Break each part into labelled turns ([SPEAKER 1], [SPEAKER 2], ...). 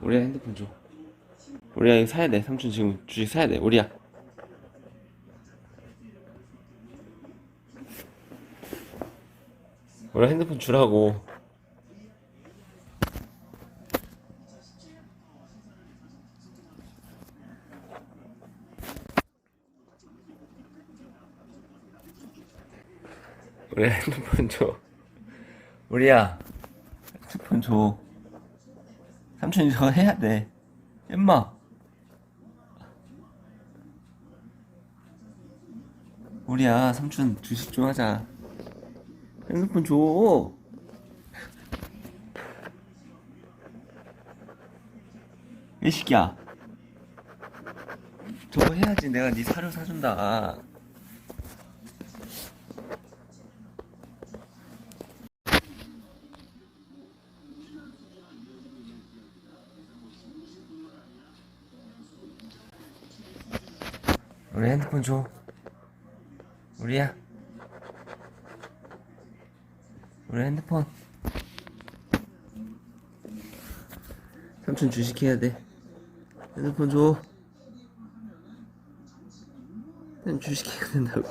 [SPEAKER 1] 우리야 핸드폰 줘. 우리야 이거 사야 돼. 삼촌 지금 주식 사야 돼. 우리야. 우리야 핸드폰 주라고. 우리야 핸드폰 줘. 우리야 핸드폰 줘. 삼촌이 저거 해야 돼. 엄마. 우리야 삼촌 주식 좀 하자. 핸드폰 줘. 이 새끼야. 저거 해야지 내가 네 사료 사준다. 우리 핸드폰 줘. 우리야. 우리 핸드폰. 삼촌 주식해야 돼. 핸드폰 줘. 난 주식해야 된다고.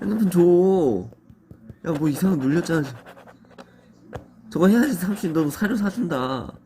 [SPEAKER 1] 핸드폰 줘. 야, 뭐 이상한 거 눌렸잖아. 저거 해야지 삼촌 너 사료 사준다.